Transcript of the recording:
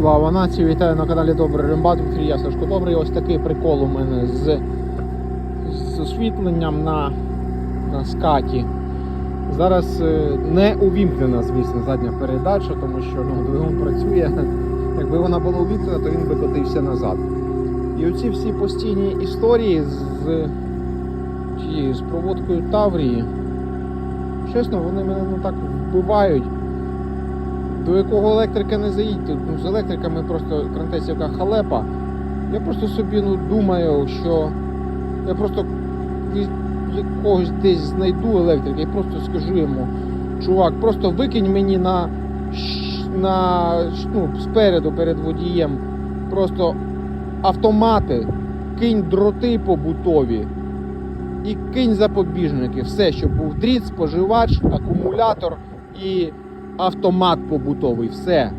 Слава нації, вітаю на каналі Добрий ефірі я Сашко Добрий. Ось такий прикол у мене з, з освітленням на, на скаті. Зараз е, не увімкнена, звісно, задня передача, тому що ну, двигун працює. Якби вона була увімкнена, то він би котився назад. І оці всі постійні історії з, з проводкою Таврії, чесно, вони мене ну, так вбивають. До якого електрика не заїдьте. Ну, з електриками просто крантесівка халепа. Я просто собі ну, думаю, що я просто якогось десь знайду електрика і просто скажу йому, чувак, просто викинь мені на, на ну, спереду перед водієм просто автомати, кинь дроти побутові і кинь запобіжники. Все, щоб був дріт, споживач, акумулятор і автомат побутовий. Все.